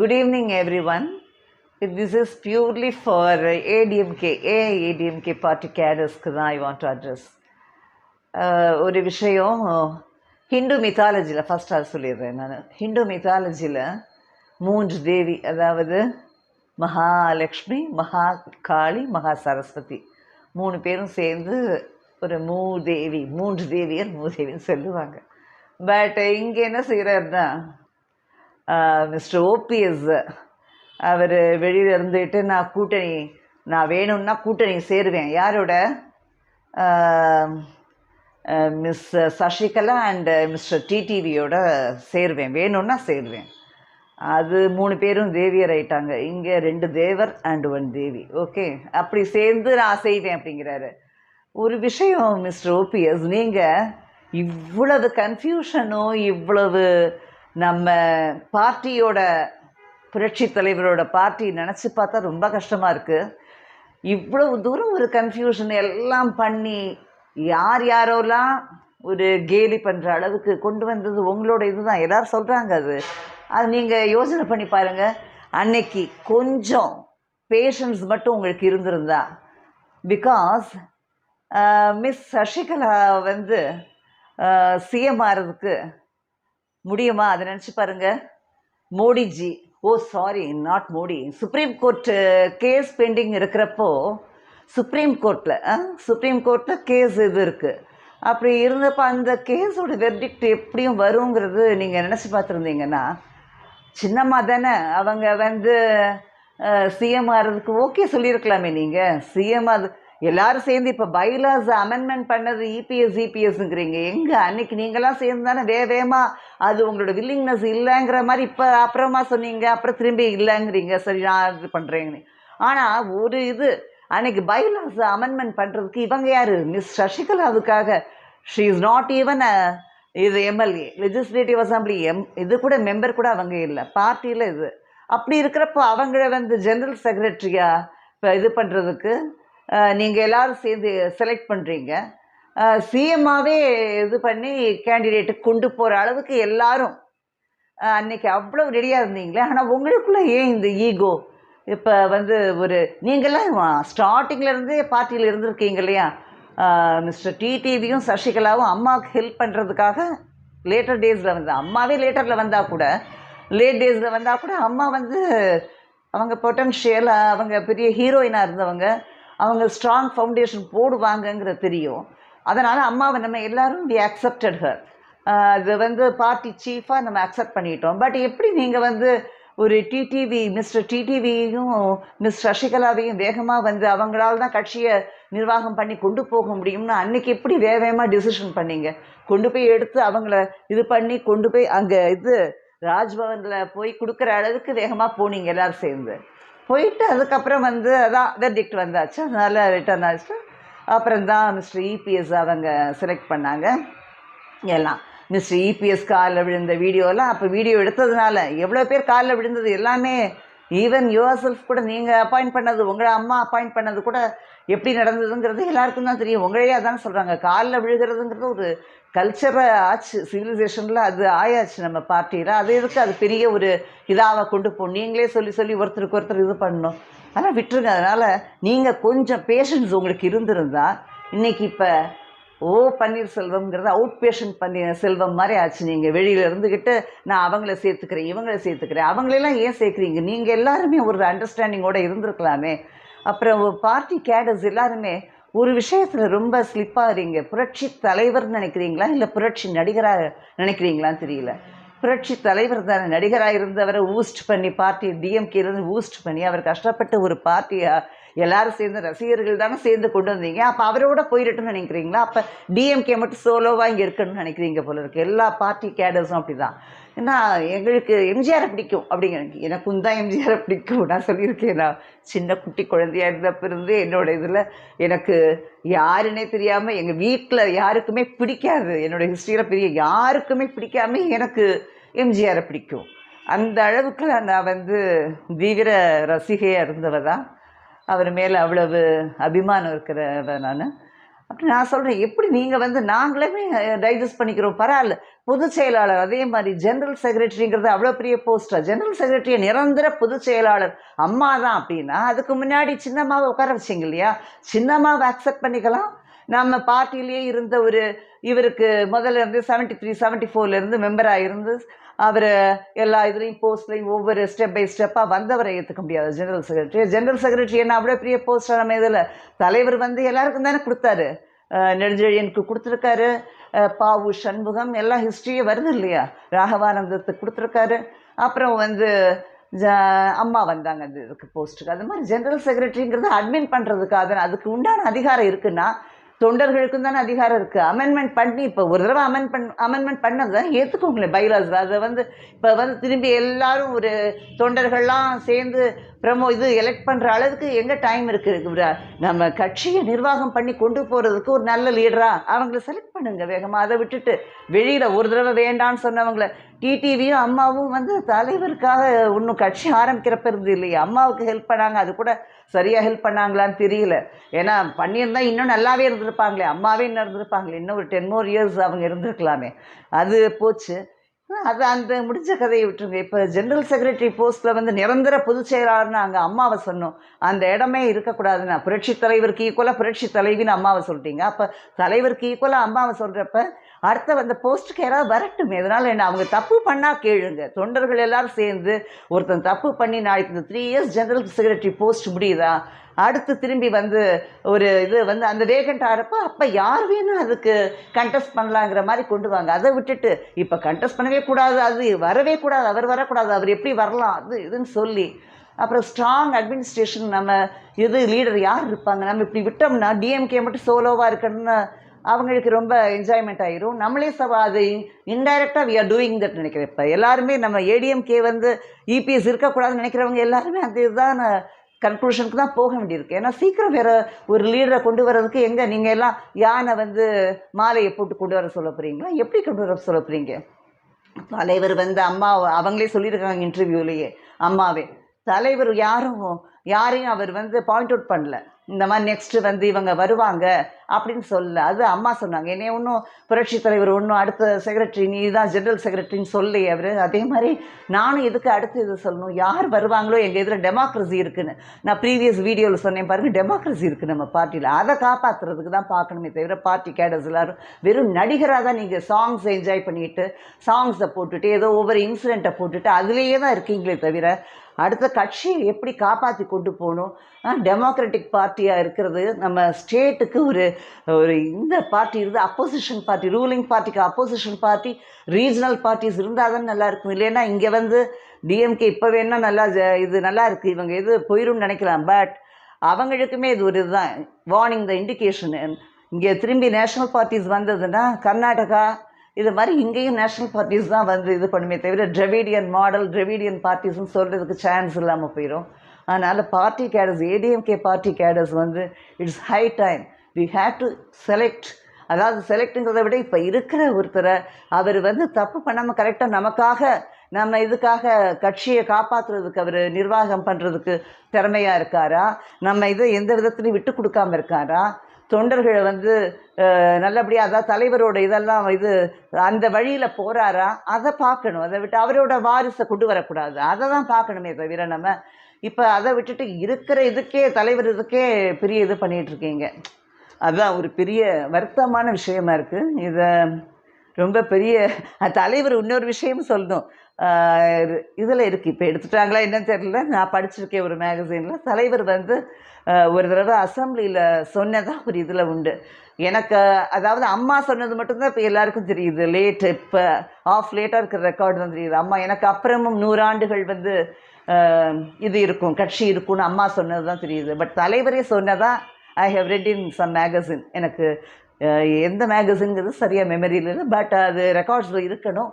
Good evening, everyone. This is purely for ADMK, AIADMK party cadres தான் I want to address ஒரு விஷயம் Hindu மித்தாலஜியில் first அது சொல்லிடுறேன் நான். ஹிந்து மித்தாலஜியில் மூன்று தேவி அதாவது மகாலட்சுமி மகா காளி மகா சரஸ்வதி மூணு பேரும் சேர்ந்து ஒரு மூதேவி மூன்று தேவியர் மூதேவின்னு சொல்லுவாங்க. பட் இங்கே என்ன செய்கிறாருன்னா மிஸ்டர் ஓபிஎஸ் அவர் வெளியில் இருந்துட்டு நான் கூட்டணி நான் வேணும்னா கூட்டணி சேருவேன். யாரோட? மிஸ் சசிகலா அண்டு மிஸ்டர் டிடிவியோட சேருவேன். வேணும்னா சேருவேன். அது மூணு பேரும் தேவியர் ஆயிட்டாங்க. இங்கே ரெண்டு Thevar and one Devi. Okay? அப்படி சேர்ந்து நான் செய்வேன் அப்படிங்கிறாரு. ஒரு விஷயம் மிஸ்டர் ஓபிஎஸ் நீங்கள் இவ்வளவு கன்ஃபியூஷனும் இவ்வளவு நம்ம பார்ட்டியோட புரட்சி தலைவரோட பார்ட்டி நினச்சி பார்த்தா ரொம்ப கஷ்டமாக இருக்குது இவ்வளவு தூரம் ஒரு கன்ஃபியூஷன் எல்லாம் பண்ணி யார் யாரோலாம் ஒரு கேலி பண்ணுற அளவுக்கு கொண்டு வந்தது உங்களோட இதுதான். எல்லோரும் சொல்கிறாங்க அது. அது நீங்கள் யோசனை பண்ணி பாருங்கள் அன்னைக்கு கொஞ்சம் பேஷன்ஸ் மட்டும் உங்களுக்கு இருந்திருந்தா. பிகாஸ் மிஸ் சசிகலா வந்து சிஎம் ஆகிறதுக்கு முடியுமா? அதை நினச்சி பாருங்க. Modiji oh sorry not Modi. Supreme court case pending இருக்கிறப்போ சுப்ரீம் கோர்ட்டில் சுப்ரீம் கோர்ட்டில் கேஸ் இது இருக்குது அப்படி இருந்தப்போ அந்த கேஸோட வெர்டிக்ட் எப்படியும் வருங்கிறது நீங்கள் நினச்சி பார்த்துருந்தீங்கன்னா சின்னம்மா தானே அவங்க வந்து சிஎம் ஆகிறதுக்கு ஓகே சொல்லியிருக்கலாமே நீங்கள் சிஎம் அது எல்லாரும் சேர்ந்து இப்போ பைலாஸ் அமெண்ட்மெண்ட் பண்ணது இபிஎஸ் இபிஎஸ்ங்கிறீங்க எங்கே அன்னைக்கு நீங்களாம் சேர்ந்து தானே வே வேகமாக அது உங்களோட வில்லிங்னஸ் இல்லைங்கிற மாதிரி இப்போ அப்புறமா சொன்னீங்க அப்புறம் திரும்பி இல்லைங்கிறீங்க. சரி நான் இது பண்ணுறேங்கன்னு ஆனால் ஒரு இது அன்னைக்கு பைலாஸ் அமெண்ட்மெண்ட் பண்ணுறதுக்கு இவங்க யார்? மிஸ் சசிகலாவுக்காக. ஷீ இஸ் நாட் ஈவன் இது எம்எல்ஏ லெஜிஸ்லேட்டிவ் அசம்பிளி எம் இது கூட மெம்பர் கூட அவங்க இல்லை. பார்ட்டியில் இது. அப்படி இருக்கிறப்போ அவங்கள வந்து ஜென்ரல் செக்ரட்டரியாக இப்போ இது பண்ணுறதுக்கு நீங்கள் எல்லோரும் சேர்ந்து செலக்ட் பண்ணுறீங்க சிஎம்மாவே இது பண்ணி கேண்டிடேட்டுக்கு கொண்டு போகிற அளவுக்கு எல்லாரும் அன்னைக்கு அவ்வளோ ரெடியாக இருந்தீங்களே ஆனால் உங்களுக்குள்ளே ஏன் இந்த ஈகோ இப்போ வந்து ஒரு நீங்களாம் ஸ்டார்டிங்லேருந்தே பார்ட்டியில் இருந்திருக்கீங்க இல்லையா? மிஸ்டர் டிடிவியும் சசிகலாவும் அம்மாவுக்கு ஹெல்ப் பண்ணுறதுக்காக லேட்டர் டேஸில் வந்து அம்மாவே லேட்டரில் வந்தால் கூட லேட் டேஸில் வந்தால் கூட அம்மா வந்து அவங்க பொட்டன்ஷியல் அவங்க பெரிய ஹீரோயினாக இருந்தவங்க அவங்க ஸ்ட்ராங் ஃபவுண்டேஷன் போடுவாங்கங்கிறது தெரியும். அதனால் அம்மாவை நம்ம எல்லோரும் வி அக்செப்டட் ஹர் இது வந்து பார்ட்டி சீஃபாக நம்ம அக்செப்ட் பண்ணிட்டோம். பட் எப்படி நீங்கள் வந்து ஒரு டிடிவி மிஸ்டர் டிடிவியும் மிஸ் சசிகலாவையும் வேகமாக வந்து அவங்களால தான் கட்சியை நிர்வாகம் பண்ணி கொண்டு போக முடியும்னு அன்றைக்கி எப்படி வேக வேகமாக டிசிஷன் பண்ணீங்க? கொண்டு போய் எடுத்து அவங்கள இது பண்ணி கொண்டு போய் அங்கே இது ராஜ்பவனில் போய் கொடுக்குற அளவுக்கு வேகமாக போனீங்க எல்லோரும் சேர்ந்து? போயிட்டு அதுக்கப்புறம் வந்து அதான் வெர்டிக்ட் வந்தாச்சு. அதனால் ரிட்டர்ன் ஆச்சு. அப்புறம் தான் மிஸ்டர் இபிஎஸ் அவங்க செலக்ட் பண்ணாங்க. எல்லாம் மிஸ்டர் இபிஎஸ் காலில் விழுந்த வீடியோலாம் அப்போ வீடியோ எடுத்ததுனால எவ்வளோ பேர் காலில் விழுந்தது எல்லாமே ஈவன் யுவர் செல்ஃப் கூட நீங்கள் அப்பாயிண்ட் பண்ணது உங்களை அம்மா அப்பாயிண்ட் பண்ணது கூட எப்படி நடந்ததுங்கிறது எல்லாருக்கும் தான் தெரியும். உங்களையே அதான் சொல்கிறாங்க காலில் விழுகிறதுங்கிறது ஒரு கல்ச்சராக ஆச்சு. சிவிலைசேஷனில் அது ஆயாச்சு நம்ம பார்ட்டியில் அது எதுக்கு? அது பெரிய ஒரு இதாக கொண்டு போகணும் நீங்களே சொல்லி சொல்லி ஒருத்தருக்கு ஒருத்தர் இது பண்ணணும். ஆனால் விட்டுருங்க. அதனால் நீங்கள் கொஞ்சம் பேஷன்ஸ் உங்களுக்கு இருந்திருந்தால் இன்றைக்கி இப்போ ஓ பன்னீர்செல்வம்ங்கிறது அவுட் பேஷண்ட் பன்னீர் செல்வம் மாதிரி ஆச்சு. நீங்கள் வெளியில் இருந்துக்கிட்டு நான் அவங்கள சேர்த்துக்கிறேன் இவங்கள சேர்த்துக்கிறேன். அவங்களெல்லாம் ஏன் சேர்க்குறீங்க? நீங்கள் எல்லாருமே ஒரு அண்டர்ஸ்டாண்டிங்கோடு இருந்திருக்கலாமே. அப்புறம் பார்ட்டி கேடர்ஸ் எல்லாருமே ஒரு விஷயத்தில் ரொம்ப ஸ்லிப்பாகிறீங்க புரட்சி தலைவர்னு நினைக்கிறீங்களா? இல்லை புரட்சி நடிகராக நினைக்கிறீங்களான்னு தெரியல. புரட்சி தலைவர் தானே. நடிகராக இருந்தவரை ஊஸ்ட் பண்ணி பார்ட்டி டிஎம்கே இருந்து ஊஸ்ட் பண்ணி அவர் கஷ்டப்பட்டு ஒரு பார்ட்டியாக எல்லாரும் சேர்ந்து ரசிகர்கள் தானே சேர்ந்து கொண்டு வந்தீங்க. அப்போ அவரோட போயிடட்டும்னு நினைக்கிறீங்களா? அப்போ டிஎம்கே மட்டும் சோலோவாக இங்கே இருக்கணும்னு நினைக்கிறீங்க போல இருக்குது எல்லா பார்ட்டி கேடர்ஸும் அப்படி தான் ஏன்னா எங்களுக்கு எம்ஜிஆரை பிடிக்கும் அப்படிங்கிற எனக்கும் தான் எம்ஜிஆரை பிடிக்கும். நான் சொல்லியிருக்கேன் நான் சின்ன குட்டி குழந்தையாக இருந்தப்ப இருந்து என்னோட இதில் எனக்கு யாருன்னே தெரியாமல் எங்கள் வீட்டில் யாருக்குமே பிடிக்காது. என்னோடய ஹிஸ்ட்ரியில் பெரிய யாருக்குமே பிடிக்காம எனக்கு எம்ஜிஆரை பிடிக்கும். அந்த அளவுக்கு நான் வந்து தீவிர ரசிகையாக இருந்தவ தான். அவர் மேலே அவ்வளவு அபிமானம் இருக்கிறவ நான். அப்படி நான் சொல்கிறேன் எப்படி நீங்கள் வந்து நாங்களே டைஜஸ்ட் பண்ணிக்கிறோம் பரவாயில்ல. பொதுச் செயலாளர் அதே மாதிரி ஜெனரல் செக்ரட்டரிங்கிறது அவ்வளோ பெரிய போஸ்டா ஜெனரல் செக்ரட்டரியை நிரந்தர பொதுச் செயலாளர் அம்மா தான் அப்படின்னா அதுக்கு முன்னாடி சின்னம்மாவை உட்கார வச்சிங்க இல்லையா? சின்னம்மாவை அக்செப்ட் பண்ணிக்கலாம் நம்ம பார்ட்டிலேயே இருந்த ஒரு இவருக்கு முதல்ல இருந்து செவன்ட்டி த்ரீ செவன்ட்டி ஃபோர்லேருந்து மெம்பராக இருந்து அவர் எல்லா இதுலேயும் போஸ்ட்லையும் ஒவ்வொரு ஸ்டெப் பை ஸ்டெப்பாக வந்தவரை ஏற்றுக்க முடியாது ஜெனரல் செக்ரட்டரி ஜெனரல் செக்ரட்டரி என்ன அவ்வளோ பெரிய போஸ்டாக நம்ம இதில் தலைவர் வந்து எல்லாருக்கும் தானே கொடுத்தாரு. நெடுஞ்செழியனுக்கு கொடுத்துருக்காரு. பாவு சண்முகம் எல்லா ஹிஸ்ட்ரியே வருது இல்லையா? ராகவானந்தத்துக்கு கொடுத்துருக்காரு. அப்புறம் வந்து ஜ- அம்மா வந்தாங்க அந்த இதுக்கு போஸ்ட்டுக்கு அது மாதிரி ஜெனரல் செக்ரட்டரிங்கிறது அட்மின் பண்ணுறதுக்கு அது அதுக்கு உண்டான அதிகாரம் இருக்குன்னா தொண்டர்களுக்கும் தானே அதிகாரம் இருக்குது அமெண்ட்மெண்ட் பண்ணி இப்போ ஒரு தடவை அமெண்ட் பண் அமெண்ட்மெண்ட் பண்ணது தான் ஏற்றுக்கோங்களேன் பைலாஸ் அதை வந்து இப்போ வந்து திரும்பி எல்லாரும் ஒரு தொண்டர்கள்லாம் சேர்ந்து ப்ரமோ இது எலெக்ட் பண்ணுற அளவுக்கு எங்கே டைம் இருக்குது நம்ம கட்சியை நிர்வாகம் பண்ணி கொண்டு போகிறதுக்கு ஒரு நல்ல லீடராக அவங்கள செலக்ட் பண்ணுங்க வேகமாக அதை விட்டுட்டு வெளியில் ஒரு தடவை வேண்டான்னு சொன்னவங்கள டிடிவியும் அம்மாவும் வந்து தலைவருக்காக இன்னும் கட்சி ஆரம்பிக்கிறப்ப இருந்து இல்லையா. அம்மாவுக்கு ஹெல்ப் பண்ணாங்க அது கூட சரியாக ஹெல்ப் பண்ணாங்களான்னு தெரியல. ஏன்னா பண்ணியிருந்தால் இன்னும் நல்லாவே இருந்திருப்பாங்களே. அம்மாவே இன்னும் இருந்திருப்பாங்களே. இன்னும் ஒரு டென் மோர் இயர்ஸ் அவங்க இருந்திருக்கலாமே. அது போச்சு. அது அந்த முடிஞ்ச கதையை விட்டுருங்க. இப்போ ஜென்ரல் செக்ரட்டரி போஸ்ட்டில் வந்து நிரந்தர பொதுச் செயலாளர்னு அங்கே அம்மாவை சொன்னோம். அந்த இடமே இருக்கக்கூடாதுன்னா புரட்சி தலைவருக்கு ஈக்குவலாக புரட்சி தலைவின்னு அம்மாவை சொல்லிட்டீங்க. அப்போ தலைவருக்கு ஈக்குவலாக அம்மாவை சொல்கிறப்ப அடுத்த அந்த போஸ்ட்டுக்கு யாராவது வரட்டும். எதனால என்ன அவங்க தப்பு பண்ணால் கேளுங்க. தொண்டர்கள் எல்லாரும் சேர்ந்து ஒருத்தன் தப்பு பண்ணி நாளைக்கு இந்த three years general secretary post முடியுதா? அடுத்து திரும்பி வந்து ஒரு இது வந்து அந்த வேகண்ட் ஆகிறப்போ அப்போ யார் வேணும் அதுக்கு கண்டெஸ்ட் பண்ணலாங்கிற மாதிரி கொண்டு வாங்க. அதை விட்டுட்டு இப்போ கண்டெஸ்ட் பண்ணவே கூடாது அது வரவே கூடாது அவர் வரக்கூடாது அவர் எப்படி வரலாம் அது இதுன்னு சொல்லி. அப்புறம் ஸ்ட்ராங் அட்மினிஸ்ட்ரேஷன் நம்ம இது லீடர் யார் இருப்பாங்க? நம்ம இப்படி விட்டோம்னா டிஎம்கே மட்டும் சோலோவாக இருக்கணும்னு அவங்களுக்கு ரொம்ப என்ஜாய்மெண்ட் ஆயிரும். நம்மளே சவா அது இன்டைரக்டாக வி ஆர் டூயிங் தட் நினைக்கிறேன். இப்போ எல்லாருமே நம்ம ஏடிஎம்கே வந்து இபிஎஸ் இருக்கக்கூடாதுன்னு நினைக்கிறவங்க எல்லாருமே அந்த இதுதான் கன்க்ளூஷனுக்கு தான் போக வேண்டியிருக்கு. ஏன்னா சீக்கிரம் வேறு ஒரு லீடரை கொண்டு வர்றதுக்கு எங்கே? நீங்கள் எல்லாம் யானை வந்து மாலையை போட்டு கொண்டு வர சொல்ல போகிறீங்களா எப்படி கொண்டு வர சொல்ல போகிறீங்க தலைவர் வந்து அம்மா அவங்களே சொல்லியிருக்காங்க இன்டர்வியூலேயே அம்மாவே. தலைவர் யாரும் யாரையும் அவர் வந்து பாயிண்ட் அவுட் பண்ணல. இந்த மாதிரி நெக்ஸ்ட்டு வந்து இவங்க வருவாங்க அப்படின்னு சொல்ல அது அம்மா சொன்னாங்க. என்னைய ஒன்றும் புரட்சி தலைவர் ஒன்றும் அடுத்த செக்ரட்டரி நீ தான் ஜென்ரல் செக்ரட்டரின்னு சொல்லி அவர் அதே மாதிரி நானும் எதுக்கு அடுத்து இது சொல்லணும்? யார் வருவாங்களோ? எங்கள் எதில் டெமோக்ரஸி இருக்குன்னு. நான் ப்ரீவியஸ் வீடியோவில் சொன்னேன் பாருங்கள் டெமோக்ரஸி இருக்குது நம்ம பார்ட்டியில் அதை காப்பாற்றுறதுக்கு தான் பார்க்கணுமே தவிர பார்ட்டி கேடர்ஸ் எல்லோரும் வெறும் நடிகராக தான் நீங்கள் சாங்ஸ் என்ஜாய் பண்ணிட்டு சாங்ஸை போட்டுட்டு ஏதோ ஒவ்வொரு இன்சிடெண்ட்டை போட்டுட்டு அதுலேயே தான் இருக்கீங்களே தவிர அடுத்த கட்சியை எப்படி காப்பாற்றி கொண்டு போகணும்? டெமோக்ராட்டிக் பார்ட்டியாக இருக்கிறது. நம்ம ஸ்டேட்டுக்கு ஒரு ஒரு இந்த பார்ட்டி இருந்து அப்போசிஷன் பார்ட்டி ரூலிங் பார்ட்டிக்கு அப்போசிஷன் பார்ட்டி ரீஜனல் பார்ட்டிஸ் இருந்தால் தான் நல்லாயிருக்கும் இல்லைன்னா இங்கே வந்து டிஎம்கே இப்போ வேணால் நல்லா ஜ- இது நல்லா இருக்குது இவங்க இது போயிடும்னு நினைக்கலாம். பட் அவங்களுக்குமே இது ஒரு இதுதான். வார்னிங் த இண்டிகேஷன் இங்கே திரும்பி நேஷ்னல் பார்ட்டிஸ் வந்ததுன்னா கர்நாடகா இது மாதிரி இங்கேயும் நேஷ்னல் பார்ட்டிஸ் தான் வந்து இது பண்ணுமே தவிர ட்ரெவிடியன் மாடல் ட்ரெவிடியன் பார்ட்டிஸ்னு சொல்கிறதுக்கு சான்ஸ் இல்லாமல் போயிடும் அதனால் party cadres ADMK party cadres வந்து it's high time we have to select அதாவது செலக்ட்டுங்கிறத விட இப்போ இருக்கிற ஒருத்தரை அவர் வந்து தப்பு பண்ணாமல் கரெக்டாக நமக்காக நம்ம இதுக்காக கட்சியை காப்பாற்றுறதுக்கு அவர் நிர்வாகம் பண்ணுறதுக்கு திறமையாக இருக்காரா? நம்ம இதை எந்த விதத்துலையும் விட்டு கொடுக்காம இருக்காரா? தொண்டர்களை வந்து நல்லபடியாக அதாவது தலைவரோட இதெல்லாம் இது அந்த வழியில் போகிறாரா அதை பார்க்கணும். அதை விட்டு அவரோட வாரிசை கொண்டு வரக்கூடாது. அதை தான் பார்க்கணுமே தவிர நம்ம இப்போ அதை விட்டுட்டு இருக்கிற இதுக்கே தலைவர் இதுக்கே பெரிய இது பண்ணிகிட்ருக்கீங்க இருக்கீங்க அதுதான் ஒரு பெரிய வருத்தமான விஷயமா இருக்குது இதை ரொம்ப பெரிய தலைவர் இன்னொரு விஷயம் சொல்லணும். இதில் இருக்குது இப்போ எடுத்துட்டாங்களா என்னன்னு தெரியல. நான் படிச்சிருக்கேன் ஒரு மேகசைனில் தலைவர் வந்து ஒரு தடவை அசம்பிளியில் சொன்னதாக ஒரு இதில் உண்டு. எனக்கு அதாவது அம்மா சொன்னது மட்டும்தான் இப்போ எல்லாருக்கும் தெரியுது. லேட் இப்போ ஆஃப் லேட்டாக இருக்கிற ரெக்கார்டு தான் தெரியுது. அம்மா எனக்கு அப்புறமும் நூறாண்டுகள் வந்து இது இருக்கும் கட்சி இருக்கும்னு அம்மா சொன்னது தான் தெரியுது. பட் தலைவரே சொன்னதான் I have read in some magazine எனக்கு எந்த மேகசின்ங்கிறது சரியாக மெமரியில் இல்லை. பட் அது ரெக்கார்ட்ஸில் இருக்கணும்.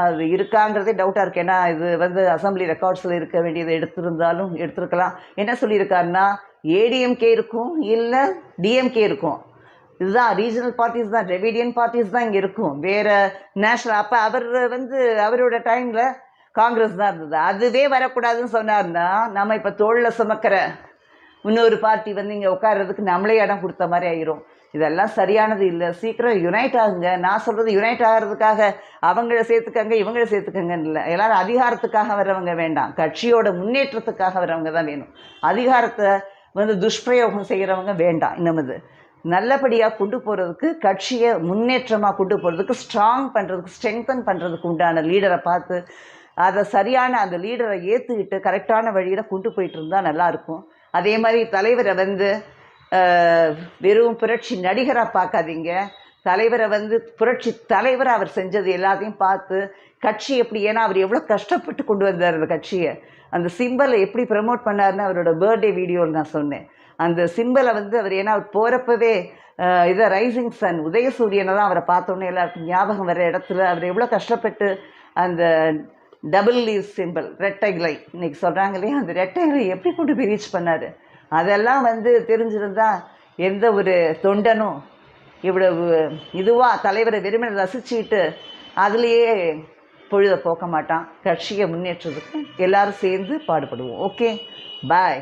அது இருக்காங்கிறதே டவுட்டாக இருக்கு. ஏன்னா இது வந்து அசம்பிளி ரெக்கார்ட்ஸில் இருக்க வேண்டியதை எடுத்திருந்தாலும் எடுத்திருக்கலாம். என்ன சொல்லியிருக்காருன்னா ஏடிஎம்கே இருக்கும் இல்லை டிஎம்கே இருக்கும். இதுதான் ரீஜனல் பார்ட்டிஸ் தான் ரெவிடியன் பார்ட்டிஸ் தான் இங்கே இருக்கும். வேறு நேஷ்னல் அப்போ அவர் வந்து அவரோட டைமில் காங்கிரஸ் தான் இருந்தது. அதுவே வரக்கூடாதுன்னு சொன்னார்னா நம்ம இப்போ தோளில் சுமக்கிற இன்னொரு பார்ட்டி வந்து இங்கே உட்கார்றதுக்கு நம்மளே இடம் கொடுத்த மாதிரி ஆயிரும். இதெல்லாம் சரியானது இல்லை. சீக்கிரம் யுனைட் ஆகுங்க. நான் சொல்கிறது யுனைட் ஆகிறதுக்காக அவங்கள சேர்த்துக்கங்க இவங்கள சேர்த்துக்கங்கன்னு இல்லை. எல்லாரும் அதிகாரத்துக்காக வர்றவங்க வேண்டாம். கட்சியோட முன்னேற்றத்துக்காக வர்றவங்க தான் வேணும். அதிகாரத்தை வந்து துஷ்பிரயோகம் செய்கிறவங்க வேண்டாம். இன்னமது நல்லபடியாக கொண்டு போகிறதுக்கு கட்சியை முன்னேற்றமாக கொண்டு போகிறதுக்கு ஸ்ட்ராங் பண்ணுறதுக்கு ஸ்ட்ரெங்தன் பண்ணுறதுக்கு உண்டான லீடரை பார்த்து அதை சரியான அந்த லீடரை ஏற்றுக்கிட்டு கரெக்டான வழியில் கொண்டு போயிட்டு இருந்தால் நல்லாயிருக்கும் அதே மாதிரி தலைவரை வந்து வெறும் புரட்சி நடிகராக பார்க்காதீங்க. தலைவரை வந்து புரட்சி தலைவரை அவர் செஞ்சது எல்லாத்தையும் பார்த்து கட்சி எப்படி ஏன்னா அவர் எவ்வளோ கஷ்டப்பட்டு கொண்டு வந்தார் அந்த கட்சியை. அந்த சிம்பலை எப்படி ப்ரமோட் பண்ணாருன்னு அவரோட பர்த்டே வீடியோவில் நான் சொன்னேன். அந்த சிம்பலை வந்து அவர் ஏன்னா அவர் போகிறப்பவே இதை ரைசிங் சன் உதயசூரியனை தான் அவரை பார்த்தோன்னே எல்லாருக்கும் ஞாபகம் வர இடத்துல அவர் எவ்வளோ கஷ்டப்பட்டு அந்த டபுள் லீவ் சிம்பிள் ரெட்டைகளை இன்றைக்கி சொல்கிறாங்க இல்லையா? அந்த ரெட்டைகளை எப்படி கொண்டு போய் ரீச் பண்ணார்? அதெல்லாம் வந்து தெரிஞ்சிருந்தா எந்த ஒரு தொண்டனும் இவ்வளவு இதுவாக தலைவரை வெறுமனை ரசிச்சுக்கிட்டு அதுலேயே பொழுதை போக்க மாட்டான். கட்சியை முன்னேற்றத்துக்கு எல்லாரும் சேர்ந்து பாடுபடுவோம். Okay bye